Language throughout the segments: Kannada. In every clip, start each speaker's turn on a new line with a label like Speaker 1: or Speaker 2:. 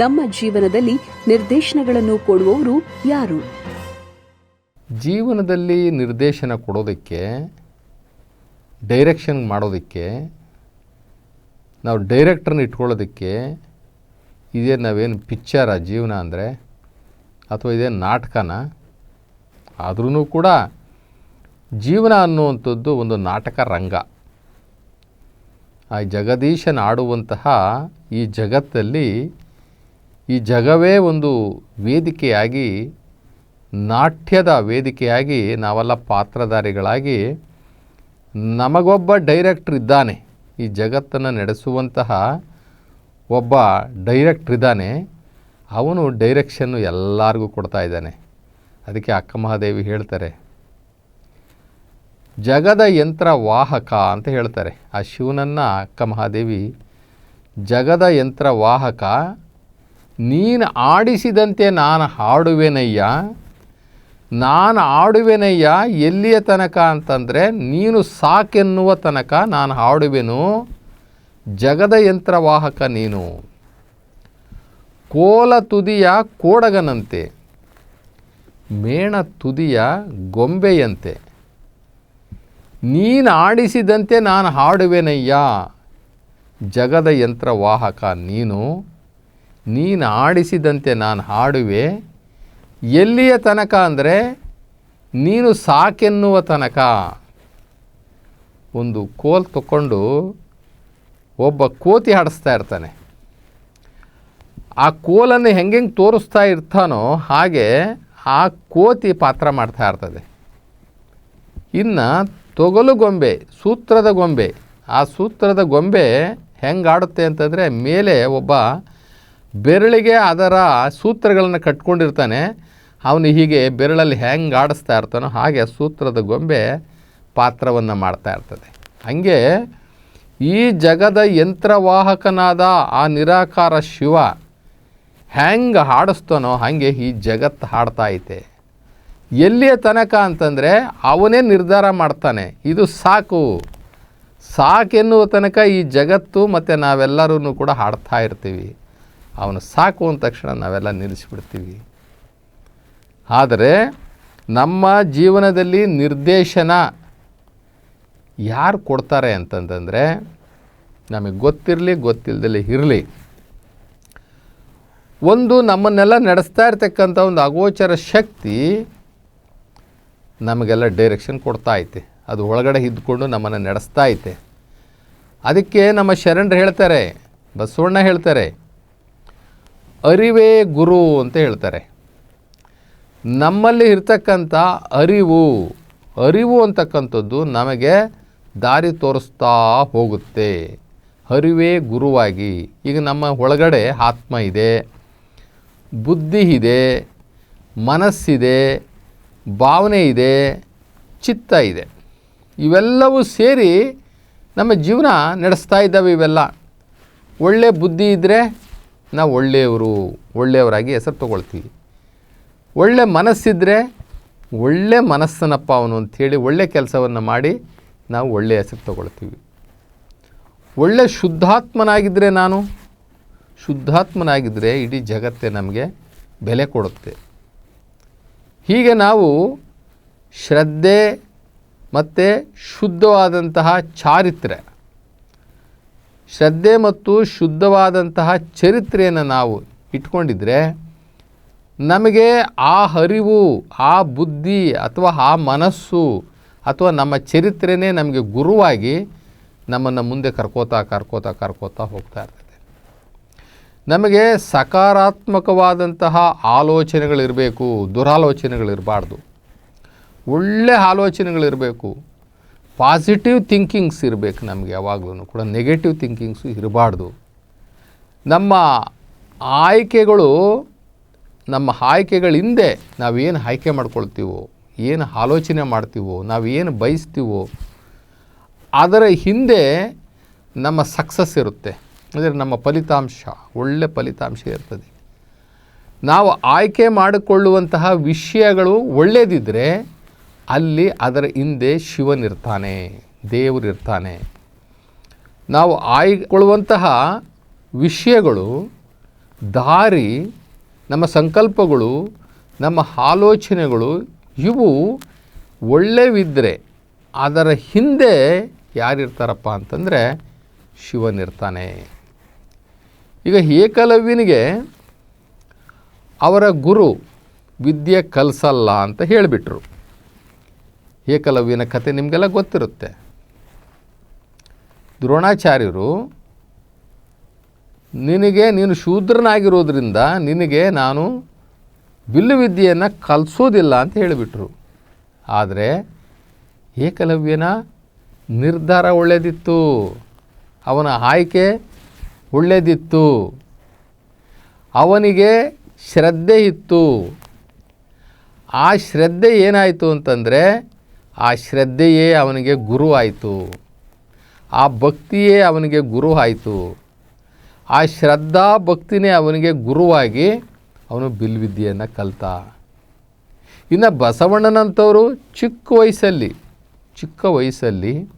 Speaker 1: ನಮ್ಮ ಜೀವನದಲ್ಲಿ ನಿರ್ದೇಶನಗಳನ್ನು ಕೊಡುವವರು ಯಾರು?
Speaker 2: ಜೀವನದಲ್ಲಿ ನಿರ್ದೇಶನ ಕೊಡೋದಕ್ಕೆ ಡೈರೆಕ್ಷನ್ ಮಾಡೋದಕ್ಕೆ, ನಾವು ಡೈರೆಕ್ಟ್ರನ್ನ ಇಟ್ಕೊಳ್ಳೋದಕ್ಕೆ ಇದೇ ನಾವೇನು ಪಿಕ್ಚರ, ಜೀವನ ಅಂದರೆ, ಅಥವಾ ಇದೇನು ನಾಟಕನ ಆದ್ರೂ ಕೂಡ ಜೀವನ ಅನ್ನುವಂಥದ್ದು ಒಂದು ನಾಟಕ ರಂಗ. ಆ ಜಗದೀಶನ ಆಡುವಂತಹ ಈ ಜಗತ್ತಲ್ಲಿ ಈ ಜಗವೇ ಒಂದು ವೇದಿಕೆಯಾಗಿ, ನಾಟ್ಯದ ವೇದಿಕೆಯಾಗಿ ನಾವೆಲ್ಲ ಪಾತ್ರಧಾರಿಗಳಾಗಿ ನಮಗೊಬ್ಬ ಡೈರೆಕ್ಟ್ರ್ ಇದ್ದಾನೆ. ಈ ಜಗತ್ತನ್ನು ನಡೆಸುವಂತಹ ಒಬ್ಬ ಡೈರೆಕ್ಟ್ರ್ ಇದ್ದಾನೆ. ಅವನು ಡೈರೆಕ್ಷನ್ನು ಎಲ್ಲರಿಗೂ ಕೊಡ್ತಾ ಇದ್ದಾನೆ. ಅದಕ್ಕೆ ಅಕ್ಕ ಮಹಾದೇವಿ ಹೇಳ್ತಾರೆ, ಜಗದ ಯಂತ್ರ ವಾಹಕ ಅಂತ ಹೇಳ್ತಾರೆ. ಆ ಶಿವನನ್ನು ಅಕ್ಕ ಮಹಾದೇವಿ, ಜಗದ ಯಂತ್ರ ವಾಹಕ ನೀನು ಆಡಿಸಿದಂತೆ ನಾನು ಹಾಡುವೆನಯ್ಯ? ನಾನು ಆಡುವೆನಯ್ಯ ಎಲ್ಲಿಯ ತನಕ ಅಂತಂದರೆ ನೀನು ಸಾಕೆನ್ನುವ ತನಕ ನಾನು ಹಾಡುವೆನು. ಜಗದ ಯಂತ್ರವಾಹಕ ನೀನು. ಕೋಲ ತುದಿಯ ಕೋಡಗನಂತೆ. ಮೇಣ ತುದಿಯ ಗೊಂಬೆಯಂತೆ. ನೀನು ಆಡಿಸಿದಂತೆ ನಾನು ಹಾಡುವೆನಯ್ಯ. ಜಗದ ಯಂತ್ರವಾಹಕ ನೀನು. ನೀನು ಆಡಿಸಿದಂತೆ ನಾನು ಹಾಡುವೆ, ಎಲ್ಲಿಯ ತನಕ ಅಂದರೆ ನೀನು ಸಾಕೆನ್ನುವ ತನಕ. ಒಂದು ಕೋಲ್ ತಗೊಂಡು ಒಬ್ಬ ಕೋತಿ ಹಾಡಿಸ್ತಾ ಇರ್ತಾನೆ. ಆ ಕೋಲನ್ನು ಹೆಂಗೆ ತೋರಿಸ್ತಾ ಇರ್ತಾನೋ ಹಾಗೆ ಆ ಕೋತಿ ಪಾತ್ರ ಮಾಡ್ತಾ ಇರ್ತದೆ. ಇನ್ನು ತೊಗಲು ಗೊಂಬೆ, ಸೂತ್ರದ ಗೊಂಬೆ, ಆ ಸೂತ್ರದ ಗೊಂಬೆ ಹೆಂಗೆ ಆಡುತ್ತೆ ಅಂತಂದರೆ ಮೇಲೆ ಒಬ್ಬ ಬೆರಳಿಗೆ ಅದರ ಸೂತ್ರಗಳನ್ನು ಕಟ್ಕೊಂಡಿರ್ತಾನೆ. ಅವನು ಹೀಗೆ ಬೆರಳಲ್ಲಿ ಹೆಂಗೆ ಆಡಿಸ್ತಾ ಇರ್ತಾನೋ ಹಾಗೆ ಸೂತ್ರದ ಗೊಂಬೆ ಪಾತ್ರವನ್ನು ಮಾಡ್ತಾ ಇರ್ತದೆ. ಹಂಗೆ ಈ ಜಗದ ಯಂತ್ರವಾಹಕನಾದ ಆ ನಿರಾಕಾರ ಶಿವ ಹೆಂಗೆ ಹಾಡಿಸ್ತಾನೋ ಹಾಗೆ ಈ ಜಗತ್ತು ಹಾಡ್ತಾ ಐತೆ. ಎಲ್ಲಿಯ ತನಕ ಅಂತಂದರೆ ಅವನೇ ನಿರ್ಧಾರ ಮಾಡ್ತಾನೆ. ಇದು ಸಾಕು. ಸಾಕೆನ್ನುವ ತನಕ ಈ ಜಗತ್ತು ಮತ್ತು ನಾವೆಲ್ಲರೂ ಕೂಡ ಹಾಡ್ತಾ ಇರ್ತೀವಿ. ಅವನು ಸಾಕು ಅಂದ ತಕ್ಷಣ ನಾವೆಲ್ಲ ನಿಲ್ಲಿಸಿಬಿಡ್ತೀವಿ. ಆದರೆ ನಮ್ಮ ಜೀವನದಲ್ಲಿ ನಿರ್ದೇಶನ ಯಾರು ಕೊಡ್ತಾರೆ ಅಂತಂತಂದರೆ ನಮಗೆ ಗೊತ್ತಿರಲಿ ಗೊತ್ತಿಲ್ಲದಲ್ಲಿ ಇರಲಿ. ಒಂದು ನಮ್ಮನ್ನೆಲ್ಲ ನಡೆಸ್ತಾ ಇರ್ತಕ್ಕಂಥ ಒಂದು ಅಗೋಚರ ಶಕ್ತಿ ನಮಗೆಲ್ಲ ಡೈರೆಕ್ಷನ್ ಕೊಡ್ತಾ ಐತೆ. ಅದು ಒಳಗಡೆ ಇದ್ದುಕೊಂಡು ನಮ್ಮನ್ನು ನಡೆಸ್ತಾ ಐತೆ. ಅದಕ್ಕೆ ನಮ್ಮ ಶರಣರು ಹೇಳ್ತಾರೆ, ಬಸವಣ್ಣ ಹೇಳ್ತಾರೆ ಅರಿವೇ ಗುರು ಅಂತ ಹೇಳ್ತಾರೆ. ನಮ್ಮಲ್ಲಿ ಇರ್ತಕ್ಕಂಥ ಅರಿವು ಅರಿವು ಅಂತಕ್ಕಂಥದ್ದು ನಮಗೆ ದಾರಿ ತೋರಿಸ್ತಾ ಹೋಗುತ್ತೆ. ಅರಿವೇ ಗುರುವಾಗಿ. ಈಗ ನಮ್ಮ ಒಳಗಡೆ ಆತ್ಮ ಇದೆ, ಬುದ್ಧಿ ಇದೆ, ಮನಸ್ಸಿದೆ, ಭಾವನೆ ಇದೆ, ಚಿತ್ತ ಇದೆ. ಇವೆಲ್ಲವೂ ಸೇರಿ ನಮ್ಮ ಜೀವನ ನಡೆಸ್ತಾ ಇದ್ದಾವೆ ಇವೆಲ್ಲ. ಒಳ್ಳೆ ಬುದ್ಧಿ ಇದ್ದರೆ ನಾವು ಒಳ್ಳೆಯವರು, ಒಳ್ಳೆಯವರಾಗಿ ಹೆಸರು ತೊಗೊಳ್ತೀವಿ. ಒಳ್ಳೆ ಮನಸ್ಸಿದ್ದರೆ ಒಳ್ಳೆ ಮನಸ್ಸನಪ್ಪ ಅವನು ಅಂಥೇಳಿ ಒಳ್ಳೆ ಕೆಲಸವನ್ನು ಮಾಡಿ ನಾವು ಒಳ್ಳೆಯ ಹೆಸರು ತೊಗೊಳ್ತೀವಿ. ಒಳ್ಳೆ ಶುದ್ಧಾತ್ಮನಾಗಿದ್ದರೆ ನಾನು ಶುದ್ಧಾತ್ಮನಾಗಿದ್ದರೆ ಇಡೀ ಜಗತ್ತೇ ನಮಗೆ ಬೆಲೆ ಕೊಡುತ್ತೆ. ಹೀಗೆ ನಾವು ಶ್ರದ್ಧೆ ಮತ್ತು ಶುದ್ಧವಾದಂತಹ ಚಾರಿತ್ರ್ಯ ಶ್ರದ್ಧೆ ಮತ್ತು ಶುದ್ಧವಾದಂತಹ ಚರಿತ್ರೆಯನ್ನು ನಾವು ಇಟ್ಕೊಂಡಿದ್ರೆ ನಮಗೆ ಆ ಹರಿವು, ಆ ಬುದ್ಧಿ ಅಥವಾ ಆ ಮನಸ್ಸು ಅಥವಾ ನಮ್ಮ ಚರಿತ್ರೆನೇ ನಮಗೆ ಗುರುವಾಗಿ ನಮ್ಮನ್ನು ಮುಂದೆ ಕರ್ಕೋತಾ ಕರ್ಕೋತಾ ಕರ್ಕೋತಾ ಹೋಗ್ತಾ ಇರ್ತದೆ. ನಮಗೆ ಸಕಾರಾತ್ಮಕವಾದಂತಹ ಆಲೋಚನೆಗಳಿರಬೇಕು, ದುರಾಲೋಚನೆಗಳಿರಬಾರ್ದು. ಒಳ್ಳೆ ಆಲೋಚನೆಗಳಿರಬೇಕು. ಪಾಸಿಟಿವ್ ಥಿಂಕಿಂಗ್ಸ್ ಇರಬೇಕು ನಮಗೆ ಯಾವಾಗಲೂ ಕೂಡ ನೆಗೆಟಿವ್ ಥಿಂಕಿಂಗ್ಸು ಇರಬಾರ್ದು. ನಮ್ಮ ಆಯ್ಕೆಗಳು, ನಮ್ಮ ಆಯ್ಕೆಗಳ ಹಿಂದೆ ನಾವೇನು ಆಯ್ಕೆ ಮಾಡ್ಕೊಳ್ತೀವೋ, ಏನು ಆಲೋಚನೆ ಮಾಡ್ತೀವೋ, ನಾವೇನು ಬಯಸ್ತೀವೋ, ಅದರ ಹಿಂದೆ ನಮ್ಮ ಸಕ್ಸಸ್ ಇರುತ್ತೆ. ಅಂದರೆ ನಮ್ಮ ಫಲಿತಾಂಶ, ಒಳ್ಳೆ ಫಲಿತಾಂಶ ಇರ್ತದೆ. ನಾವು ಆಯ್ಕೆ ಮಾಡಿಕೊಳ್ಳುವಂತಹ ವಿಷಯಗಳು ಒಳ್ಳೆಯದಿದ್ದರೆ ಅಲ್ಲಿ ಅದರ ಹಿಂದೆ ಶಿವನಿರ್ತಾನೆ ದೇವರಿರ್ತಾನೆ ನಾವು ಆಯ್ಕೊಳ್ಳುವಂತಹ ವಿಷಯಗಳು, ದಾರಿ, ನಮ್ಮ ಸಂಕಲ್ಪಗಳು, ನಮ್ಮ ಆಲೋಚನೆಗಳು, ಇವು ಒಳ್ಳೆಯವಿದ್ದರೆ ಅದರ ಹಿಂದೆ ಯಾರಿರ್ತಾರಪ್ಪ ಅಂತಂದರೆ ಶಿವನಿರ್ತಾನೆ ಈಗ ಏಕಲವ್ಯನಿಗೆ ಅವರ ಗುರು ವಿದ್ಯೆ ಕಲಿಸಲ್ಲ ಅಂತ ಹೇಳಿಬಿಟ್ರು. ಏಕಲವ್ಯನ ಕತೆ ನಿಮಗೆಲ್ಲ ಗೊತ್ತಿರುತ್ತೆ. ದ್ರೋಣಾಚಾರ್ಯರು, ನಿನಗೆ ನೀನು ಶೂದ್ರನಾಗಿರೋದ್ರಿಂದ ನಿನಗೆ ನಾನು ಬಿಲ್ಲು ವಿದ್ಯೆಯನ್ನು ಕಲಿಸೋದಿಲ್ಲ ಅಂತ ಹೇಳಿಬಿಟ್ರು. ಆದರೆ ಏಕಲವ್ಯನ ನಿರ್ಧಾರ ಒಳ್ಳೆಯದಿತ್ತು ಅವನ ಆಯ್ಕೆ ಒಳ್ಳೆಯದಿತ್ತು ಅವನಿಗೆ ಶ್ರದ್ಧೆ ಇತ್ತು. ಆ ಶ್ರದ್ಧೆ ಏನಾಯಿತು ಅಂತಂದರೆ ಆ ಶ್ರದ್ಧೆಯೇ ಅವನಿಗೆ ಗುರು ಆಯಿತು ಆ ಭಕ್ತಿಯೇ ಅವನಿಗೆ ಗುರು ಆಯಿತು ಆ ಶ್ರದ್ಧಾ ಭಕ್ತಿನೇ ಅವನಿಗೆ ಗುರುವಾಗಿ ಅವನು ಬಿಲ್ವಿದ್ಯೆಯನ್ನು ಕಲಿತ. ಇನ್ನು ಬಸವಣ್ಣನಂಥವರು ಚಿಕ್ಕ ವಯಸ್ಸಲ್ಲಿ ಚಿಕ್ಕ ವಯಸ್ಸಲ್ಲಿ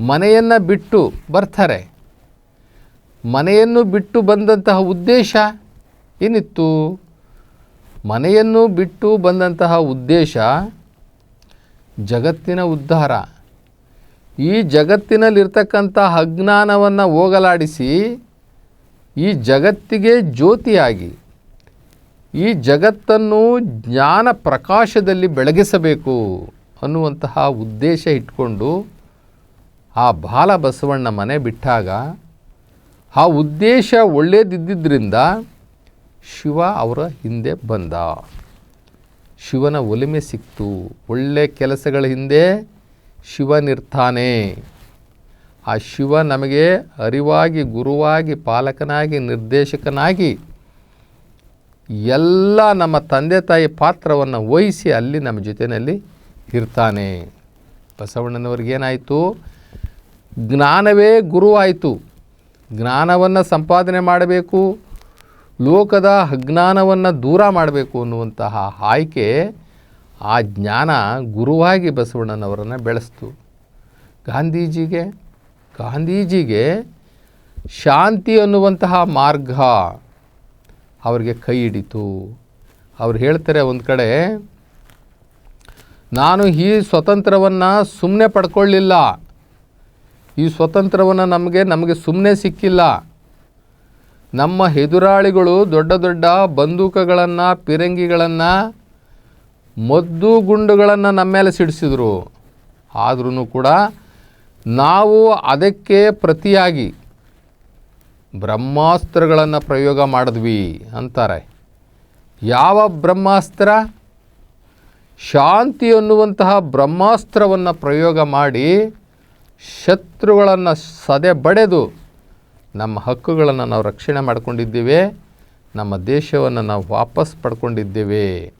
Speaker 2: ಮನೆಯನ್ನು ಬಿಟ್ಟು ಬರ್ತಾರೆ. ಮನೆಯನ್ನು ಬಿಟ್ಟು ಬಂದಂತಹ ಉದ್ದೇಶ ಏನಿತ್ತು? ಮನೆಯನ್ನು ಬಿಟ್ಟು ಬಂದಂತಹ ಉದ್ದೇಶ ಜಗತ್ತಿನ ಉದ್ಧಾರ. ಈ ಜಗತ್ತಿನಲ್ಲಿರ್ತಕ್ಕಂಥ ಅಜ್ಞಾನವನ್ನು ಹೋಗಲಾಡಿಸಿ ಈ ಜಗತ್ತಿಗೆ ಜ್ಯೋತಿಯಾಗಿ, ಈ ಜಗತ್ತನ್ನು ಜ್ಞಾನ ಪ್ರಕಾಶದಲ್ಲಿ ಬೆಳಗಿಸಬೇಕು ಅನ್ನುವಂತಹ ಉದ್ದೇಶ ಇಟ್ಕೊಂಡು ಆ ಬಾಲ ಬಸವಣ್ಣ ಮನೆ ಬಿಟ್ಟಾಗ ಆ ಉದ್ದೇಶ ಒಳ್ಳೆಯದಿದ್ದರಿಂದ ಶಿವ ಅವರ ಹಿಂದೆ ಬಂದ. ಶಿವನ ಒಲಿಮೆ ಸಿಕ್ತು. ಒಳ್ಳೆ ಕೆಲಸಗಳ ಹಿಂದೆ ಶಿವನಿರ್ತಾನೆ. ಆ ಶಿವ ನಮಗೆ ಅರಿವಾಗಿ, ಗುರುವಾಗಿ, ಪಾಲಕನಾಗಿ, ನಿರ್ದೇಶಕನಾಗಿ ಎಲ್ಲ ನಮ್ಮ ತಂದೆ ತಾಯಿ ಪಾತ್ರವನ್ನು ವಹಿಸಿ ಅಲ್ಲಿ ನಮ್ಮ ಜೊತೆಯಲ್ಲಿ ಇರ್ತಾನೆ. ಬಸವಣ್ಣನವ್ರಿಗೇನಾಯಿತು ಜ್ಞಾನವೇ ಗುರುವಾಯಿತು. ಜ್ಞಾನವನ್ನು ಸಂಪಾದನೆ ಮಾಡಬೇಕು. ಲೋಕದ ಅಜ್ಞಾನವನ್ನು ದೂರ ಮಾಡಬೇಕು ಅನ್ನುವಂತಹ ಆಯ್ಕೆ ಆ ಜ್ಞಾನ ಗುರುವಾಗಿ ಬಸವಣ್ಣನವರನ್ನು ಬೆಳೆಸ್ತು. ಗಾಂಧೀಜಿಗೆ ಗಾಂಧೀಜಿಗೆ ಶಾಂತಿ ಅನ್ನುವಂತಹ ಮಾರ್ಗ ಅವರಿಗೆ ಕೈ ಹಿಡಿತು. ಅವ್ರು ಹೇಳ್ತಾರೆ ಒಂದು ಕಡೆ, ನಾನು ಈ ಸ್ವತಂತ್ರವನ್ನು ಸುಮ್ಮನೆ ಪಡ್ಕೊಳ್ಳಿಲ್ಲ. ಈ ಸ್ವತಂತ್ರವನ್ನು ನಮಗೆ ನಮಗೆ ಸುಮ್ಮನೆ ಸಿಕ್ಕಿಲ್ಲ. ನಮ್ಮ ಎದುರಾಳಿಗಳು ದೊಡ್ಡ ದೊಡ್ಡ ಬಂದೂಕಗಳನ್ನು, ಪಿರಂಗಿಗಳನ್ನು, ಮದ್ದು ಗುಂಡುಗಳನ್ನು ನಮ್ಮ ಮೇಲೆ ಸಿಡಿಸಿದರು. ಆದ್ರೂ ಕೂಡ ನಾವು ಅದಕ್ಕೆ ಪ್ರತಿಯಾಗಿ ಬ್ರಹ್ಮಾಸ್ತ್ರಗಳನ್ನು ಪ್ರಯೋಗ ಮಾಡಿದ್ವಿ ಅಂತಾರೆ. ಯಾವ ಬ್ರಹ್ಮಾಸ್ತ್ರ? ಶಾಂತಿ ಅನ್ನುವಂತಹ ಬ್ರಹ್ಮಾಸ್ತ್ರವನ್ನು ಪ್ರಯೋಗ ಮಾಡಿ ಶತ್ರುಗಳನ್ನು ಸದೆ ಬಡೆದು ನಮ್ಮ ಹಕ್ಕುಗಳನ್ನು ನಾವು ರಕ್ಷಣೆ ಮಾಡ್ಕೊಂಡಿದ್ದೇವೆ, ನಮ್ಮ ದೇಶವನ್ನು ನಾವು ವಾಪಸ್ ಪಡ್ಕೊಂಡಿದ್ದೇವೆ.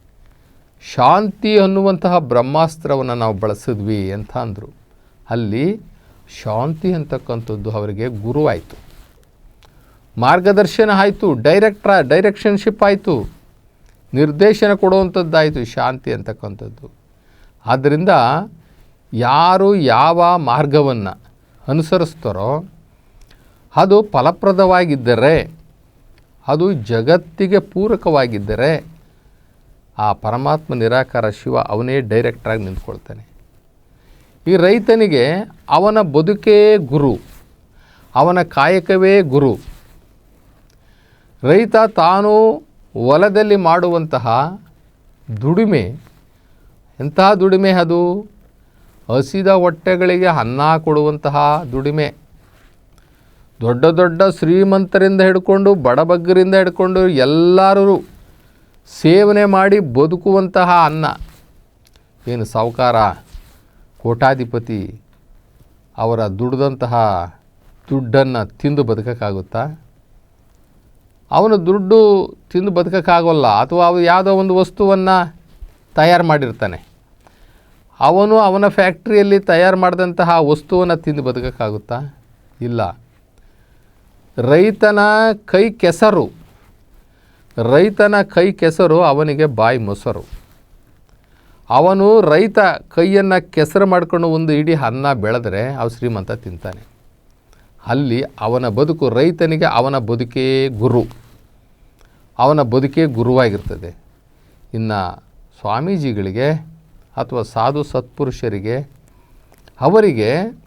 Speaker 2: ಶಾಂತಿ ಅನ್ನುವಂತಹ ಬ್ರಹ್ಮಾಸ್ತ್ರವನ್ನು ನಾವು ಬಳಸಿದ್ವಿ ಅಂತ ಅಂದರು. ಅಲ್ಲಿ ಶಾಂತಿ ಅಂತಕ್ಕಂಥದ್ದು ಅವರಿಗೆ ಗುರುವಾಯಿತು. ಮಾರ್ಗದರ್ಶನ ಆಯಿತು, ಡೈರೆಕ್ಟ್ರ, ಡೈರೆಕ್ಷನ್ಶಿಪ್ ಆಯಿತು. ನಿರ್ದೇಶನ ಕೊಡುವಂಥದ್ದಾಯಿತು ಶಾಂತಿ ಅಂತಕ್ಕಂಥದ್ದು. ಆದ್ದರಿಂದ ಯಾರು ಯಾವ ಮಾರ್ಗವನ್ನು ಅನುಸರಿಸ್ತಾರೋ ಅದು ಫಲಪ್ರದವಾಗಿದ್ದರೆ, ಅದು ಜಗತ್ತಿಗೆ ಪೂರಕವಾಗಿದ್ದರೆ, ಆ ಪರಮಾತ್ಮ ನಿರಾಕಾರ ಶಿವ ಅವನೇ ಡೈರೆಕ್ಟ್ರಾಗಿ ನಿಂತ್ಕೊಳ್ತಾನೆ. ಈ ರೈತನಿಗೆ ಅವನ ಬದುಕೇ ಗುರು, ಅವನ ಕಾಯಕವೇ ಗುರು. ರೈತ ತಾನು ಹೊಲದಲ್ಲಿ ಮಾಡುವಂತಹ ದುಡಿಮೆ, ಎಂತಹ ದುಡಿಮೆ ಅದು? ಹಸಿದ ಹೊಟ್ಟೆಗಳಿಗೆ ಅನ್ನ ಕೊಡುವಂತಹ ದುಡಿಮೆ. ದೊಡ್ಡ ದೊಡ್ಡ ಶ್ರೀಮಂತರಿಂದ ಹಿಡ್ಕೊಂಡು, ಬಡಬಗ್ಗರಿಂದ ಹಿಡ್ಕೊಂಡು ಎಲ್ಲರೂ ಸೇವನೆ ಮಾಡಿ ಬದುಕುವಂತಹ ಅನ್ನ. ಏನು ಸಾವುಕಾರ? ಕೋಟಾಧಿಪತಿ ಅವರ ದುಡ್ದಂತಹ ದುಡ್ಡನ್ನು ತಿಂದು ಬದುಕೋಕ್ಕಾಗುತ್ತಾ? ಅವನು ದುಡ್ಡು ತಿಂದು ಬದುಕೋಕ್ಕಾಗೋಲ್ಲ. ಅಥವಾ ಅವು ಯಾವುದೋ ಒಂದು ವಸ್ತುವನ್ನು ತಯಾರು ಮಾಡಿರ್ತಾನೆ. ಅವನು ಅವನ ಫ್ಯಾಕ್ಟ್ರಿಯಲ್ಲಿ ತಯಾರು ಮಾಡಿದಂತಹ ವಸ್ತುವನ್ನು ತಿಂದು ಬದುಕೋಕ್ಕಾಗುತ್ತಾ? ಇಲ್ಲ. ರೈತನ ಕೈ ಕೆಸರು. ರೈತನ ಕೈ ಕೆಸರು ಅವನಿಗೆ ಬಾಯಿ ಮೊಸರು. ಅವನು ರೈತ ಕೈಯನ್ನು ಕೆಸರು ಮಾಡ್ಕೊಂಡು ಒಂದು ಇಡೀ ಅನ್ನ ಬೆಳೆದ್ರೆ ಅವ ಶ್ರೀಮಂತ ತಿಂತಾನೆ. ಅಲ್ಲಿ ಅವನ ಬದುಕು ರೈತನಿಗೆ ಅವನ ಬದುಕೇ ಗುರು. ಅವನ ಬದುಕೇ ಗುರುವಾಗಿರ್ತದೆ. ಇನ್ನು ಸ್ವಾಮೀಜಿಗಳಿಗೆ ಅಥವಾ ಸಾಧು ಸತ್ಪುರುಷರಿಗೆ ಅವರಿಗೆ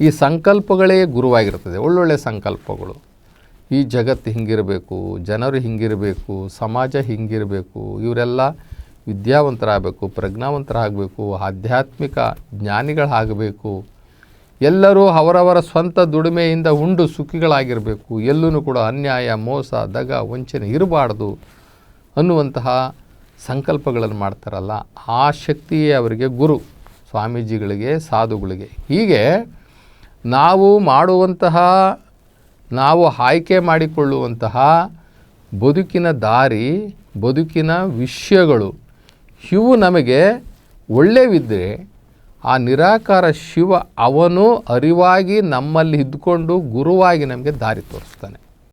Speaker 2: ಈ ಸಂಕಲ್ಪಗಳೇ ಗುರುವಾಗಿರ್ತದೆ ಒಳ್ಳೊಳ್ಳೆ ಸಂಕಲ್ಪಗಳು. ಈ ಜಗತ್ತು ಹಿಂಗಿರಬೇಕು, ಜನರು ಹಿಂಗಿರಬೇಕು, ಸಮಾಜ ಹಿಂಗಿರಬೇಕು, ಇವರೆಲ್ಲ ವಿದ್ಯಾವಂತರಾಗಬೇಕು, ಪ್ರಜ್ಞಾವಂತರಾಗಬೇಕು, ಆಧ್ಯಾತ್ಮಿಕ ಜ್ಞಾನಿಗಳಾಗಬೇಕು. ಎಲ್ಲರೂ ಅವರವರ ಸ್ವಂತ ದುಡಿಮೆಯಿಂದ ಉಂಡು ಸುಖಿಗಳಾಗಿರಬೇಕು. ಎಲ್ಲೂ ಕೂಡ ಅನ್ಯಾಯ, ಮೋಸ, ದಗ, ವಂಚನೆ ಇರಬಾರ್ದು ಅನ್ನುವಂತಹ ಸಂಕಲ್ಪಗಳನ್ನು ಮಾಡ್ತಾರಲ್ಲ, ಆ ಶಕ್ತಿಯೇ ಅವರಿಗೆ ಗುರು. ಸ್ವಾಮೀಜಿಗಳಿಗೆ, ಸಾಧುಗಳಿಗೆ. ಹೀಗೆ ನಾವು ಮಾಡುವಂತಹ, ನಾವು ಆಯ್ಕೆ ಮಾಡಿಕೊಳ್ಳುವಂತಹ ಬದುಕಿನ ದಾರಿ, ಬದುಕಿನ ವಿಷಯಗಳು, ಇವು ನಮಗೆ ಒಳ್ಳೆಯವಿದ್ದರೆ ಆ ನಿರಾಕಾರ ಶಿವ ಅವನು ಅರಿವಾಗಿ ನಮ್ಮಲ್ಲಿ ಇದ್ದುಕೊಂಡು ಗುರುವಾಗಿ ನಮಗೆ ದಾರಿ ತೋರಿಸ್ತಾನೆ.